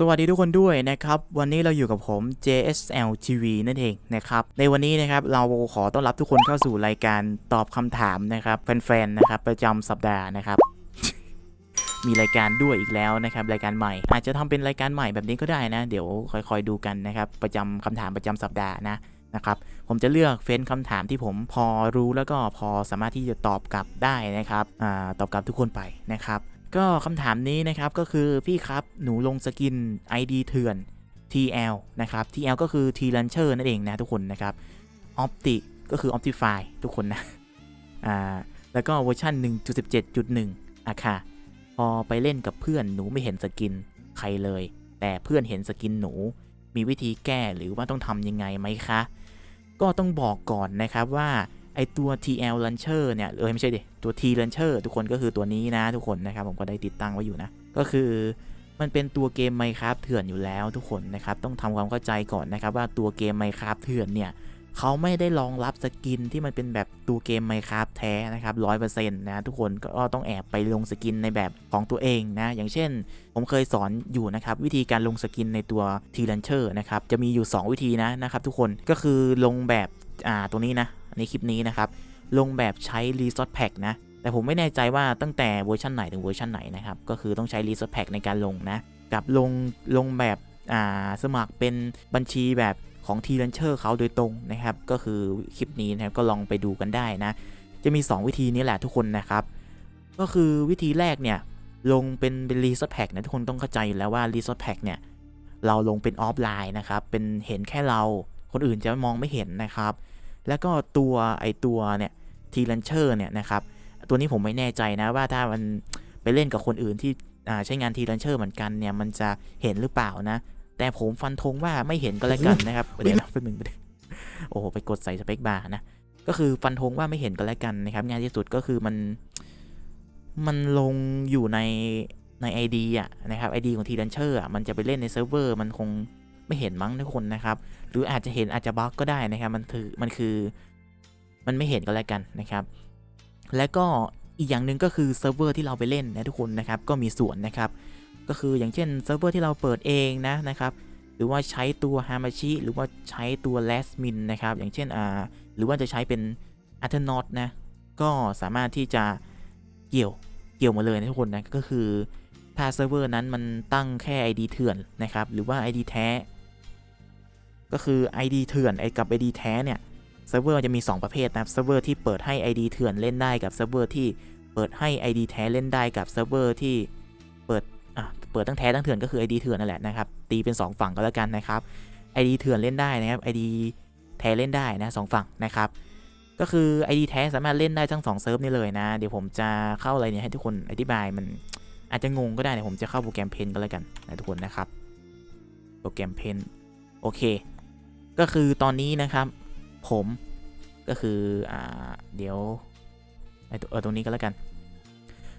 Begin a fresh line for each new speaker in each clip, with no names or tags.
สวัสดีทุกคนด้วยนะครับวันนี้เราอยู่กับผม JSL TV นั่นเองนะครับในวันนี้นะครับเราขอต้อนรับทุกคนเข้าสู่รายการตอบคำถามนะครับแฟนๆนะครับประจำสัปดาห์นะครับมีรายการด้วยอีกแล้วนะครับรายการใหม่ อาจจะทำเป็นรายการใหม่แบบนี้ก็ได้นะ เดี๋ยวค่อยๆดูกันนะครับประจำคำถามประจำสัปดาห์นะนะครับผมจะเลือกเฟ้นคำถามที่ผมพอรู้แล้วก็พอสามารถที่จะตอบกลับได้นะครับอ่าตอบกลับทุกคนไปนะครับ ก็คำถามนี้นะครับก็คือพี่ครับหนูลงสกิน ID เถื่อน TL นะครับ TL ก็คือ T Launcher นั่นเองนะทุกคนนะครับ Opti ก็คือ Optify ทุกคนนะอ่าแล้วก็เวอร์ชัน1.17.1อะค่ะ พอไปเล่นกับเพื่อนหนูไม่เห็นสกินใครเลย แต่เพื่อนเห็นสกินหนู มีวิธีแก้หรือว่าต้องทำยังไงไหมคะ ก็ต้องบอกก่อนนะครับว่า ไอตัว TL Launcher เนี่ยเออไม่ใช่ดิ ตัว T Launcher ทุกคนก็คือตัวนี้นะทุกคนนะครับ ผมก็ได้ติดตั้งไว้อยู่นะ ก็คือมันเป็นตัวเกม Minecraft เถื่อนอยู่แล้วทุกคนนะครับ ต้องทำความเข้าใจก่อนนะครับว่าตัวเกม Minecraft เถื่อนเนี่ยเขาไม่ได้รองรับสกินที่มันเป็นแบบตัวเกม Minecraft แท้นะครับร้อยเปอร์เซ็นต์นะทุกคนก็ต้องแอบไปลงสกินในแบบของตัวเองนะ อย่างเช่น ผมเคยสอนอยู่นะครับวิธีการลงสกินในตัว T Launcher นะครับจะมีอยู่ 2 วิธีนะนะครับทุกคนก็คือลงแบบอ่าตัวนี้นะ ในคลิปนี้นะครับ ลงแบบใช้ Resource Pack นะ แต่ผมไม่แน่ใจว่าตั้งแต่เวอร์ชันไหนถึงเวอร์ชันไหนนะครับ ก็คือต้องใช้ Resource Pack ในการลงนะ กับลงลงแบบอ่าสมัครเป็นบัญชีแบบของ T Launcher เขาโดยตรงนะครับ ก็คือคลิปนี้นะครับก็ลองไปดูกันได้นะ จะมี 2 วิธีนี้แหละทุกคนนะครับ ก็คือวิธีแรกเนี่ยลงเป็นเป็น Resource Pack นะทุกคนต้องเข้าใจอยู่แล้วว่า Resource Pack เนี่ยเราลงเป็นออฟไลน์นะครับ เป็นเห็นแค่เราคนอื่นจะมองไม่เห็นนะครับ แล้วก็ตัวไอตัวเนี่ยทีลันเชอร์เนี่ยนะครับตัวนี้ผมไม่แน่ใจนะว่าถ้ามันไปเล่นกับคนอื่นที่อ่าใช้งานทีลันเชอร์เหมือนกันเนี่ยมันจะเห็นหรือเปล่านะ แต่ผมฟันธงว่าไม่เห็นก็แล้วกันนะครับเดี๋ยวนะเป็นหนึ่งโอ้โหไปกดใส่สเปคบาร์นะก็คือฟันธงว่าไม่เห็นก็แล้วกันนะครับง่ายที่สุดก็คือมันมันลงอยู่ในใน ID อะนะครับ ID ของทีลันเชอร์อะมันจะไปเล่นในเซิร์ฟเวอร์มันคง ไม่เห็นมั้งทุกคนนะครับ หรืออาจจะเห็นอาจจะบล็อกก็ได้นะครับ มันถือมันคือมันไม่เห็นก็แล้วกันนะครับ และก็อีกอย่างหนึ่งก็คือเซิร์ฟเวอร์ที่เราไปเล่นนะทุกคนนะครับ ก็มีส่วนนะครับ ก็คืออย่างเช่นเซิร์ฟเวอร์ที่เราเปิดเองนะนะครับ หรือว่าใช้ตัวฮามาชิหรือว่าใช้ตัว last min นะครับ อย่างเช่นอ่าหรือว่าจะใช้เป็น a t h e n o t นอตนะ ก็สามารถที่จะเกี่ยวเกี่ยวมาเลยนะทุกคนนะ ก็คือถ้าเซิร์ฟเวอร์นั้นมันตั้งแค่ ID เถื่อนนะครับ หรือว่า ID แท้ ก็คือ ID เถื่อนไอ้กับ ID แท้เนี่ยเซิร์ฟเวอร์จะมี 2 ประเภทนะครับเซิร์ฟเวอร์ที่เปิดให้ ID เถื่อนเล่นได้กับเซิร์ฟเวอร์ที่เปิดให้ ID แท้เล่นได้กับเซิร์ฟเวอร์ที่เปิดอะเปิดทั้งแท้ทั้งเถื่อนก็คือ ID เถื่อนนั่นแหละนะครับตีเป็น 2 ฝั่งก็แล้วกันนะครับ ID เถื่อนเล่นได้นะครับ ID แท้เล่นได้นะสองฝั่งนะครับก็คือ ID แท้สามารถเล่นได้ทั้ง2เซิร์ฟนี่เลยนะ เดี๋ยวผมจะเข้าอะไรเนี่ยให้ทุกคนอธิบายมันอาจจะงงก็ได้เดี๋ยวผมจะเข้าโปรแกรมเพนก็แล้วกันนะทุกคนนะครับ โปรแกรมเพนโอเค ก็คือตอนนี้นะครับผมก็คืออ่าเดี๋ยวไอตัวเออตรงนี้ก็แล้วกัน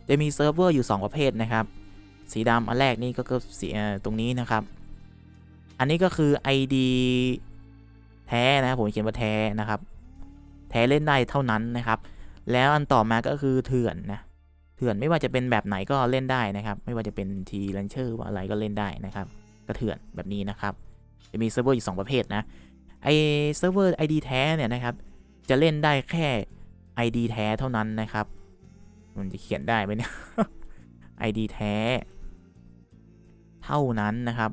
จะมีเซิร์ฟเวอร์อยู่ 2 ประเภทนะครับ สีดำอันแรกนี่ก็ก็สีตรงนี้นะครับ อันนี้ก็คือ ID แท้นะผมเขียนว่าแท้นะครับ แท้เล่นได้เท่านั้นนะครับ แล้วอันต่อมาก็คือเถื่อนนะเถื่อนไม่ว่าจะเป็นแบบไหนก็เล่นได้นะครับ ไม่ว่าจะเป็นทีลันเชอร์ว่าอะไรก็เล่นได้นะครับ ก็เถื่อนแบบนี้นะครับ จะมีเซิร์ฟเวอร์อยู่ 2 ประเภทนะ ไอเซิร์ฟเวอร์ ID แท้เนี่ยนะครับ จะเล่นได้แค่ ID แท้เท่านั้นนะครับ มันจะเขียนได้ไหมเนี่ย ID แท้ เท่านั้นนะครับ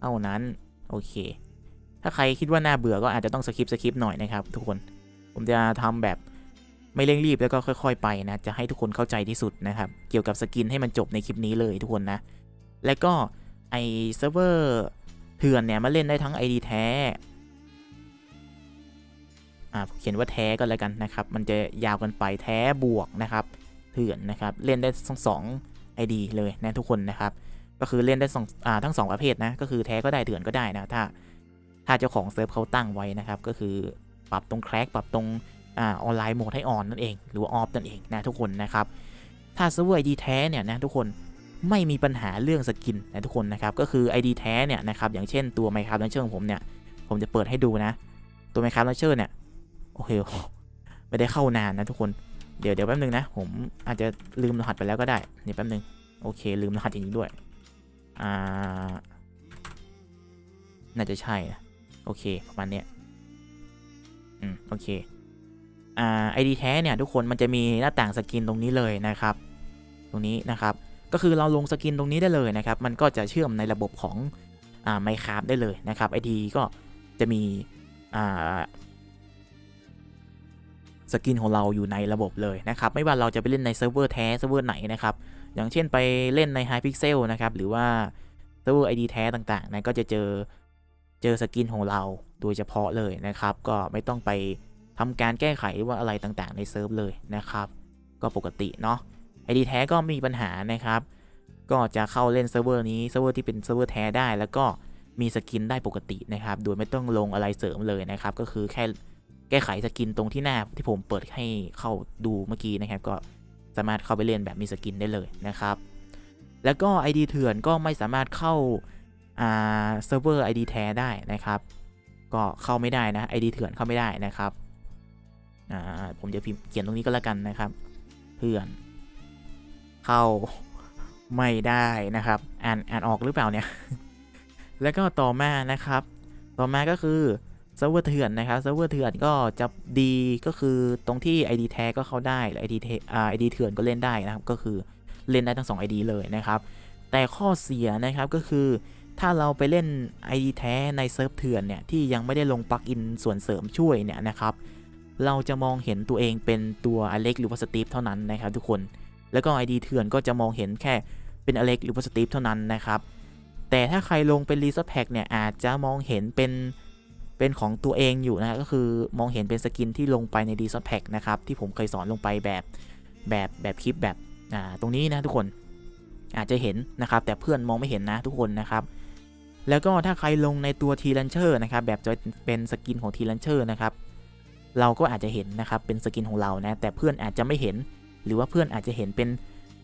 เท่านั้น โอเค ถ้าใครคิดว่าน่าเบื่อก็อาจจะต้องสคิปสคิปหน่อยนะครับ ทุกคน ผมจะทำแบบไม่เร่งรีบแล้วก็ค่อย ๆ ไปนะ จะให้ทุกคนเข้าใจที่สุดนะครับ เกี่ยวกับสกินให้มันจบในคลิปนี้เลยทุกคนนะ และก็ไอเซิร์ฟเวอร์ เถื่อนเนี่ยมาเล่นได้ทั้ง ID แท้อ่าเขียนว่าแท้ก็แล้วกันนะครับ มันจะยาวกันไปแท้บวกนะครับ เถื่อนนะครับ เล่นได้ทั้งสอง ID เลยนะทุกคนนะครับ ก็คือเล่นได้สองอ่าทั้งสองประเภทนะ ก็คือแท้ก็ได้เถื่อนก็ได้นะ ถ้า ถ้าเจ้าของเซิร์ฟเขาตั้งไว้นะครับ ก็คือปรับตรงแคร็กปรับตรงอ่าออนไลน์โหมดให้ออนนั่นเอง หรือว่าออฟนั่นเองนะทุกคนนะครับ ถ้าเซิร์ฟเวอร์ ID แท้เนี่ยนะทุกคน ไม่มีปัญหาเรื่องสกินนะทุกคนนะครับก็คือ ID แท้เนี่ยนะครับอย่างเช่นตัว Minecraft Launcher ของผมเนี่ยผมจะเปิดให้ดูนะ ตัว Minecraft Launcher เนี่ยโอเคไม่ได้เข้านานนะทุกคนเดี๋ยวเดี๋ยวแป๊บนึงนะ ผมอาจจะลืมรหัสไปแล้วก็ได้เดี๋ยวแป๊บนึงโอเค ลืมรหัสจริงๆด้วยอ่าน่าจะใช่นะโอเคประมาณเนี้ยอืมโอเคอ่า ID แท้เนี่ยทุกคนมันจะมีหน้าต่างสกินตรงนี้เลยนะครับ ตรงนี้นะครับ ก็คือเราลงสกินตรงนี้ได้เลยนะครับ มันก็จะเชื่อมในระบบของอ่า Minecraft ได้เลยนะครับ ID ก็จะมีอ่าสกินของเราอยู่ในระบบเลยนะครับ ไม่ว่าเราจะไปเล่นในเซิร์ฟเวอร์แท้เซิร์ฟเวอร์ไหนนะครับ อย่างเช่นไปเล่นใน Hypixel นะครับ หรือว่าเซิร์ฟเวอร์ ID แท้ต่างๆนะก็จะเจอเจอสกินของเราโดยเฉพาะเลยนะครับ ก็ไม่ต้องไปทำการแก้ไขว่าอะไรต่างๆในเซิร์ฟเลยนะครับ ก็ปกติเนาะ ID แท้ก็มีปัญหานะครับ ก็จะเข้าเล่นเซิร์ฟเวอร์นี้เซิร์ฟเวอร์ที่เป็นเซิร์ฟเวอร์แท้ได้แล้วก็มีสกินได้ปกตินะครับ โดยไม่ต้องลงอะไรเสริมเลยนะครับ ก็คือแค่แก้ไขสกินตรงที่หน้าที่ผมเปิดให้เข้าดูเมื่อกี้นะครับ ก็สามารถเข้าไปเล่นแบบมีสกินได้เลยนะครับ แล้วก็ ID เถื่อนก็ไม่สามารถเข้าเซิร์ฟเวอร์ ID แท้ได้นะครับ ก็เข้าไม่ได้นะ ID เถื่อนเข้าไม่ได้นะครับผมจะพิมพ์เขียนตรงนี้ก็แล้วกันนะครับ เถื่อน เข้าไม่ได้นะครับ อ่านอ่านออกหรือเปล่าเนี่ย แล้วก็ต่อมานะครับ ต่อมาก็คือเซิร์ฟเวอร์เถื่อนนะครับเซิร์ฟเวอร์เถื่อนก็จะดีก็คือตรงที่ ID แท้ก็เข้าได้และ ID เทอ่า ID เถื่อนก็เล่นได้นะครับ ก็คือเล่นได้ทั้ง 2 ID เลยนะครับ แต่ข้อเสียนะครับก็คือถ้าเราไปเล่น ID แท้ในเซิร์ฟเถื่อนเนี่ยที่ยังไม่ได้ลงปลั๊กอินส่วนเสริมช่วยเนี่ยนะครับ เราจะมองเห็นตัวเองเป็นตัวอเล็กหรือว่าสตีฟเท่านั้นนะครับทุกคน แล้วก็ ID เถื่อนก็จะมองเห็นแค่เป็นอเล็กหรือว่าสตีฟเท่านั้นนะครับ แต่ถ้าใครลงเป็นรีเซอร์แพ็กเนี่ยอาจจะมองเห็นเป็นเป็นของตัวเองอยู่นะก็คือมองเห็นเป็นสกินที่ลงไปในรีเซอร์แพ็กนะครับที่ผมเคยสอนลงไปแบบแบบแบบคลิปแบบอ่าตรงนี้นะทุกคนอาจจะเห็นนะครับ แต่เพื่อนมองไม่เห็นนะทุกคนนะครับ แล้วก็ถ้าใครลงในตัวทีลันเชอร์นะครับแบบจะเป็นสกินของทีลันเชอร์นะครับเราก็อาจจะเห็นนะครับเป็นสกินของเรานะแต่เพื่อนอาจจะไม่เห็น หรือว่าเพื่อนอาจจะเห็นเป็น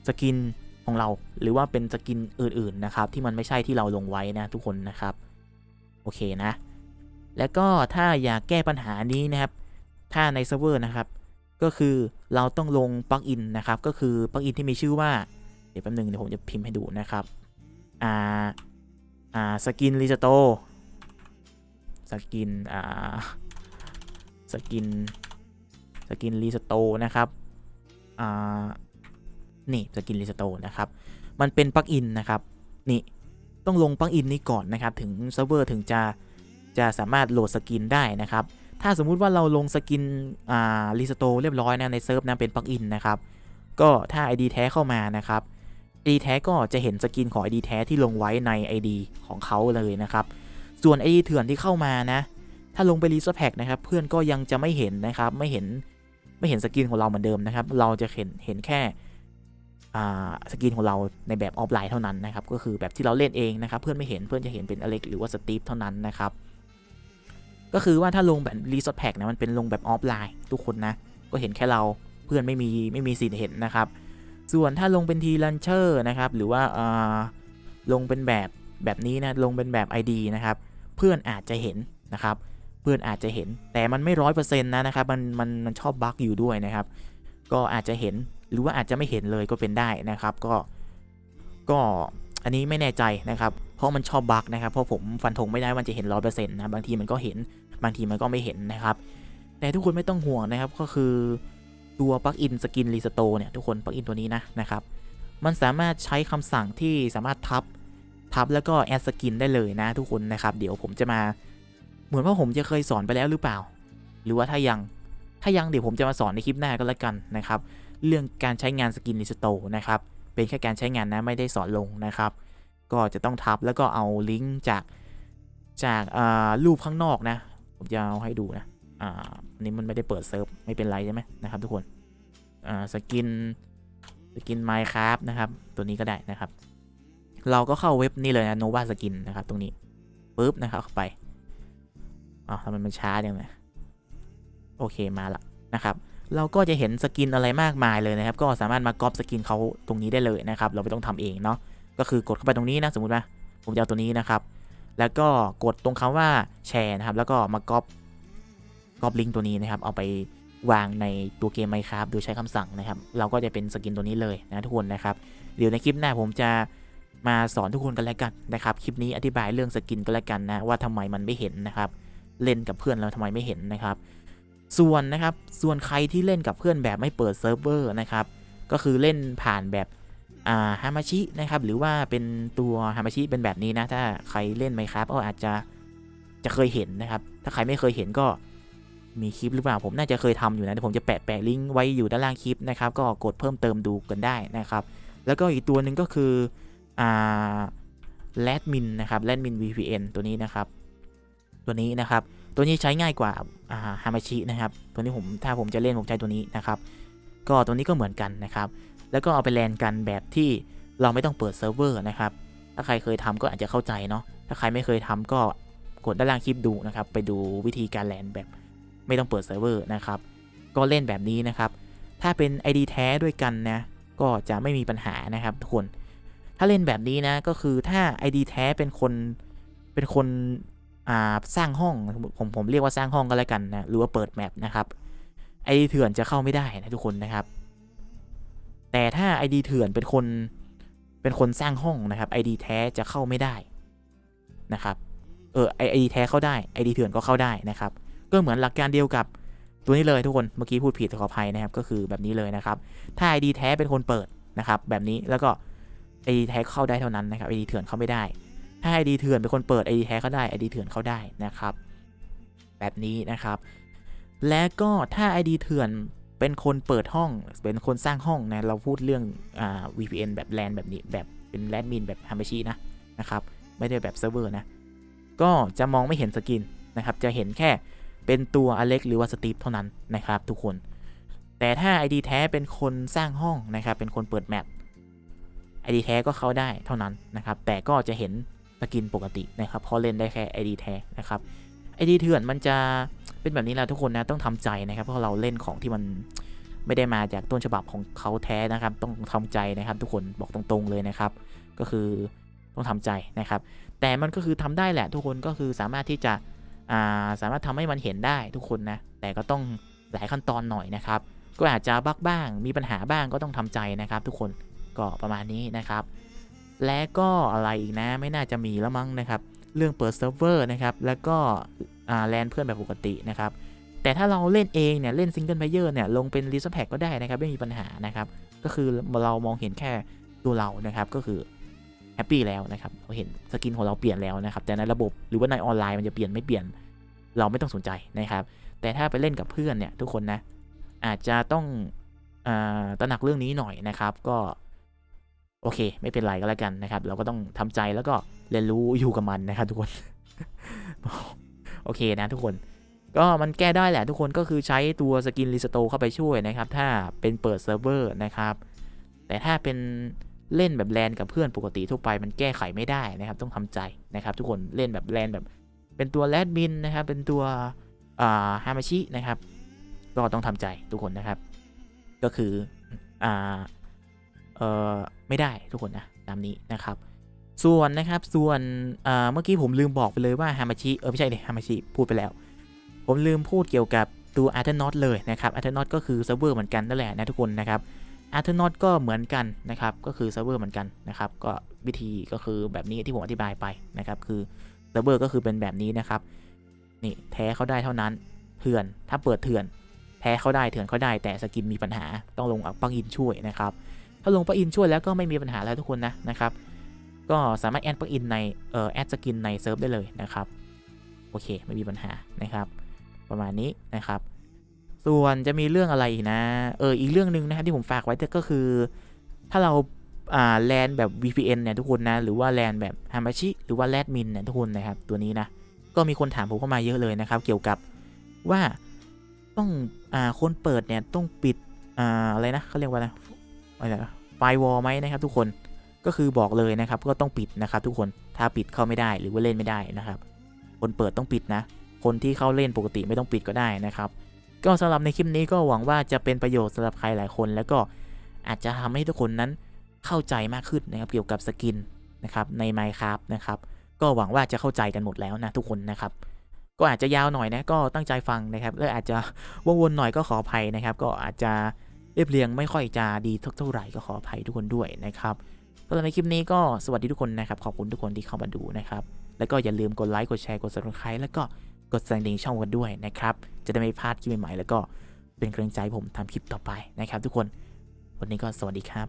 สกินของเรา หรือว่าเป็นสกินอื่นๆนะครับ ที่มันไม่ใช่ที่เราลงไว้นะทุกคนนะครับ โอเคนะ แล้วก็ถ้าอยากแก้ปัญหานี้นะครับ ถ้าในเซิร์ฟเวอร์นะครับ ก็คือเราต้องลงปลั๊กอินนะครับ ก็คือปลั๊กอินที่มีชื่อว่า เดี๋ยวแป๊บนึงเดี๋ยวผมจะพิมพ์ให้ดูนะครับอ่าอ่าสกินรีสโตสกินอ่าสกินสกินรีสโตนะครับ อ่านี่สกินรีสโตนะครับ มันเป็นปลั๊กอินนะครับ นี่ต้องลงปลั๊กอินนี้ก่อนนะครับ ถึงเซิร์ฟเวอร์ถึงจะจะสามารถโหลดสกินได้นะครับ ถ้าสมมุติว่าเราลงสกินอ่ารีสโตเรียบร้อยนะในเซิร์ฟนะเป็นปลั๊กอินนะครับ ก็ถ้า ID แท้เข้ามานะครับ ID แท้ก็จะเห็นสกินของ ID แท้ที่ลงไว้ใน ID ของเขาเลยนะครับ ส่วน ID เถื่อนที่เข้ามานะ ถ้าลงไปรีสแพ็กนะครับ เพื่อนก็ยังจะไม่เห็นนะครับ ไม่เห็น ไม่เห็นสกินของเราเหมือนเดิมนะครับ เราจะเห็นเห็นแค่สกินของเราในแบบออฟไลน์เท่านั้นนะครับ ก็คือแบบที่เราเล่นเองนะครับ เพื่อนไม่เห็นเพื่อนจะเห็นเป็นอเล็กหรือว่าสตีฟเท่านั้นนะครับ ก็คือว่าถ้าลงแบบรีสแพ็กนะมันเป็นลงแบบออฟไลน์ทุกคนนะ ก็เห็นแค่เราเพื่อนไม่มีไม่มีสิทธิ์เห็นนะครับ ส่วนถ้าลงเป็นทีลันเชอร์นะครับ หรือว่าอ่าลงเป็นแบบแบบนี้นะ ลงเป็นแบบ ID นะครับ เพื่อนอาจจะเห็นนะครับ เพื่อนอาจจะเห็นแต่มันไม่ร้อยเปอร์เซ็นต์นะนะครับมันมันมันชอบบั๊กอยู่ด้วยนะครับ ก็อาจจะเห็นหรือว่าอาจจะไม่เห็นเลยก็เป็นได้นะครับก็ก็อันนี้ไม่แน่ใจนะครับ เพราะมันชอบบั๊กนะครับ เพราะผมฟันธงไม่ได้ว่าจะเห็นร้อยเปอร์เซ็นต์นะบางทีมันก็เห็นบางทีมันก็ไม่เห็นนะครับ แต่ทุกคนไม่ต้องห่วงนะครับก็คือตัวปลั๊กอินสกินรีสโตเนี่ยทุกคนปลั๊กอินตัวนี้นะนะครับมันสามารถใช้คำสั่งที่สามารถทับทับแล้วก็แอดสกินได้เลยนะทุกคนนะครับ เดี๋ยวผมจะมา เหมือนว่าผมจะเคยสอนไปแล้วหรือเปล่า หรือว่าถ้ายัง ถ้ายังเดี๋ยวผมจะมาสอนในคลิปหน้าก็แล้วกันนะครับ เรื่องการใช้งานสกินลิสโตนะครับ เป็นแค่การใช้งานนะไม่ได้สอนลงนะครับ ก็จะต้องทับแล้วก็เอาลิงก์จากจากรูปข้างนอกนะ ผมจะเอาให้ดูนะอ่าอันนี้มันไม่ได้เปิดเซิร์ฟไม่เป็นไรใช่ไหมนะครับ ทุกคนอ่าสกินสกินไมค์ครับนะครับ ตัวนี้ก็ได้นะครับ เราก็เข้าเว็บนี่เลยนะโนวาสกินนะครับ ตรงนี้ปุ๊บนะครับเข้าไป อ๋อทำไมมันช้าจังเลยโอเคมาละนะครับ เราก็จะเห็นสกินอะไรมากมายเลยนะครับ ก็สามารถมาก๊อปสกินเขาตรงนี้ได้เลยนะครับ เราไม่ต้องทำเองเนาะ ก็คือกดเข้าไปตรงนี้นะสมมติว่าผมจะเอาตัวนี้นะครับ แล้วก็กดตรงคำว่าแชร์นะครับ แล้วก็มาก๊อปก๊อปลิงก์ตัวนี้นะครับ เอาไปวางในตัวเกมไมครับโดยใช้คำสั่งนะครับ เราก็จะเป็นสกินตัวนี้เลยนะทุกคนนะครับ เดี๋ยวในคลิปหน้าผมจะมาสอนทุกคนกันแล้วกันนะครับ คลิปนี้อธิบายเรื่องสกินก็แล้วกันนะว่าทำไมมันไม่เห็นนะครับ เล่นกับเพื่อนแล้วทำไมไม่เห็นนะครับ ส่วนนะครับส่วนใครที่เล่นกับเพื่อนแบบไม่เปิดเซิร์ฟเวอร์นะครับก็คือเล่นผ่านแบบฮามาชินะครับหรือว่าเป็นตัวฮามาชิเป็นแบบนี้นะถ้าใครเล่นไหมครับก็อาจจะจะเคยเห็นนะครับ ถ้าใครไม่เคยเห็นก็มีคลิปหรือเปล่าผมน่าจะเคยทำอยู่นะเดี๋ยวผมจะแปะแปะลิงก์ไว้อยู่ด้านล่างคลิปนะครับ ก็กดเพิ่มเติมดูกันได้นะครับ แล้วก็อีกตัวหนึ่งก็คืออ่าแรดมินนะครับแรดมิน VPN ตัวนี้นะครับ ตัวนี้นะครับ ตัวนี้ใช้ง่ายกว่าฮามาชินะครับ ตัวนี้ผมถ้าผมจะเล่นผมใช้ตัวนี้นะครับ ก็ตัวนี้ก็เหมือนกันนะครับ แล้วก็เอาไปแลนกันแบบที่เราไม่ต้องเปิดเซิร์ฟเวอร์นะครับ ถ้าใครเคยทำก็อาจจะเข้าใจเนาะ ถ้าใครไม่เคยทำก็กดด้านล่างคลิปดูนะครับ ไปดูวิธีการแลนแบบไม่ต้องเปิดเซิร์ฟเวอร์นะครับ ก็เล่นแบบนี้นะครับ ถ้าเป็น ID แท้ด้วยกันนะ ก็จะไม่มีปัญหานะครับทุกคน ถ้าเล่นแบบนี้นะ ก็คือถ้า ID แท้เป็นคน เป็นคน สร้างห้องผมผมเรียกว่าสร้างห้องก็แล้วกันนะหรือว่าเปิดแมปนะครับ ID เถื่อนจะเข้าไม่ได้นะทุกคนนะครับ แต่ถ้า ID เถื่อนเป็นคนเป็นคนสร้างห้องนะครับ ID แท้จะเข้าไม่ได้นะครับเออ ID แท้เข้าได้ ID เถื่อนก็เข้าได้นะครับ ก็เหมือนหลักการเดียวกับตัวนี้เลยทุกคนเมื่อกี้พูดผิดขออภัยนะครับก็คือแบบนี้เลยนะครับ ถ้า ID แท้เป็นคนเปิดนะครับ แบบนี้แล้วก็ ID แท้เข้าได้เท่านั้นนะครับ ID เถื่อนเข้าไม่ได้ ถ้า ID เถื่อนเป็นคนเปิด ID แท้เขาได้ ID เถื่อนเขาได้นะครับ แบบนี้นะครับ และก็ถ้า ID เถื่อนเป็นคนเปิดห้อง เป็นคนสร้างห้องนะเราพูดเรื่องอ่า VPN แบบแลนแบบนี้แบบเป็นแลนมินแบบฮามาชินะนะครับไม่ได้แบบเซิร์ฟเวอร์นะก็จะมองไม่เห็นสกินนะครับ จะเห็นแค่เป็นตัวอเล็กหรือว่าสตีฟเท่านั้นนะครับ ทุกคน แต่ถ้า ID แท้เป็นคนสร้างห้องนะครับ เป็นคนเปิดแมป ID แท้ก็เข้าได้เท่านั้นนะครับ แต่ก็จะเห็น สกินปกตินะครับเพราะเล่นได้แค่ ID แท้นะครับ ID เถื่อนมันจะเป็นแบบนี้แหละทุกคนนะต้องทำใจนะครับ เพราะเราเล่นของที่มันไม่ได้มาจากต้นฉบับของเขาแท้นะครับ ต้องทำใจนะครับ ทุกคนบอกตรงๆเลยนะครับ ก็คือต้องทำใจนะครับ แต่มันก็คือทำได้แหละ ทุกคนก็คือสามารถที่จะาสามารถทำให้มันเห็นได้ทุกคนนะแต่ก็ต้องหลายขั้นตอนหน่อยนะครับ ก็อาจจะบักบ้าง มีปัญหาบ้างก็ต้องทำใจนะครับ ทุกคนก็ประมาณนี้นะครับ และก็อะไรอีกนะไม่น่าจะมีแล้วมั้งนะครับ เรื่องเปิดเซิร์ฟเวอร์นะครับ แล้วก็แลนเพื่อนแบบปกตินะครับ แต่ถ้าเราเล่นเองเนี่ยเล่นซิงเกิลเพลเยอร์เนี่ยลงเป็นรีสแพ็กก็ได้นะครับ ไม่มีปัญหานะครับ ก็คือเรามองเห็นแค่ตัวเรานะครับก็คือแฮปปี้แล้วนะครับเราเห็นสกินของเราเปลี่ยนแล้วนะครับ แต่ในระบบหรือว่าในออนไลน์มันจะเปลี่ยนไม่เปลี่ยน เราไม่ต้องสนใจนะครับ แต่ถ้าไปเล่นกับเพื่อนเนี่ยทุกคนนะอาจจะต้องอาตระหนักเรื่องนี้หน่อยนะครับ ก็ โอเค ไม่เป็นไรก็แล้วกันนะครับ เราก็ต้องทำใจแล้วก็เรียนรู้อยู่กับมันนะครับทุกคน โอเคนะทุกคน ก็มันแก้ได้แหละทุกคนก็คือใช้ตัวสกินรีสโตเข้าไปช่วยนะครับ ถ้าเป็นเปิดเซิร์ฟเวอร์นะครับ แต่ถ้าเป็นเล่นแบบแลนกับเพื่อนปกติทั่วไปมันแก้ไขไม่ได้นะครับ ต้องทำใจนะครับ ทุกคนเล่นแบบแลนแบบ เป็นตัวแรดมินนะครับ เป็นตัวฮามาชินะครับ ก็ต้องทำใจทุกคนนะครับ ก็คืออ่าเอ่อ ไม่ได้ทุกคนนะตามนี้นะครับ ส่วนนะครับส่วนเมื่อกี้ผมลืมบอกไปเลยว่าฮามาชิเออไม่ใช่เลยฮามาชิพูดไปแล้ว ผมลืมพูดเกี่ยวกับตัว a r t e r n o t เลยนะครับ a r t e r n o t ก็คือเซิร์ฟเวอร์เหมือนกันนั่นแหละนะทุกคนนะครับ a r t e r n o t ก็เหมือนกันนะครับก็คือเซิร์ฟเวอร์เหมือนกันนะครับก็วิธีก็คือแบบนี้ที่ผมอธิบายไปนะครับคือเซิร์ฟเวอร์ก็คือเป็นแบบนี้นะครับนี่แท้เขาได้เท่านั้นเถื่อนถ้าเปิดเถื่อนแท้เขาได้เถื่อนเขาได้แต่สกินมีปัญหาต้องลงปลั๊กอินช่วยนะครับ ถ้าลงปลั๊กอินช่วยแล้วก็ไม่มีปัญหาแล้วทุกคนนะนะครับ ก็สามารถแอดปลั๊กอินในเอ่อแอดสกินในเซิร์ฟได้เลยนะครับโอเคไม่มีปัญหานะครับ ประมาณนี้นะครับ ส่วนจะมีเรื่องอะไรนะเอออีกเรื่องหนึ่งนะครับที่ผมฝากไว้ก็คือ ถ้าเราอ่าแลนแบบ VPN เนี่ยทุกคนนะหรือว่าแลนแบบฮามาชิหรือว่าแลดมินเนี่ยทุกคนนะครับตัวนี้นะก็มีคนถามผมเข้ามาเยอะเลยนะครับ เกี่ยวกับว่าต้องอ่าคนเปิดเนี่ยต้องปิดอ่าอะไรนะเขาเรียกว่าอะไรอะ ไรนะไฟวอลไหมนะครับทุกคนก็คือบอกเลยนะครับก็ต้องปิดนะครับทุกคนถ้าปิดเข้าไม่ได้หรือว่าเล่นไม่ได้นะครับ คนเปิดต้องปิดนะ คนที่เข้าเล่นปกติไม่ต้องปิดก็ได้นะครับ ก็สำหรับในคลิปนี้ก็หวังว่าจะเป็นประโยชน์สำหรับใครหลายคน แล้วก็อาจจะทำให้ทุกคนนั้นเข้าใจมากขึ้นนะครับเกี่ยวกับสกินนะครับใน Minecraft นะครับก็หวังว่าจะเข้าใจกันหมดแล้วนะทุกคนนะครับก็อาจจะยาวหน่อยนะก็ตั้งใจฟังนะครับและอาจจะวงวนหน่อยก็ขออภัยนะครับ ก็อาจจะ เรียบเรียงไม่ค่อยจะดีเท่าไหร่ก็ขออภัยทุกคนด้วยนะครับสำหรับในคลิปนี้ก็สวัสดีทุกคนนะครับ ขอบคุณทุกคนที่เข้ามาดูนะครับ แล้วก็อย่าลืมกดไลค์กดแชร์กด subscribe แล้วก็กดสั่นดิ่งช่องกันด้วยนะครับ จะได้ไม่พลาดคลิปใหม่ๆแล้วก็เป็นกำลังใจผมทำคลิปต่อไปนะครับ ทุกคน วันนี้ก็สวัสดีครับ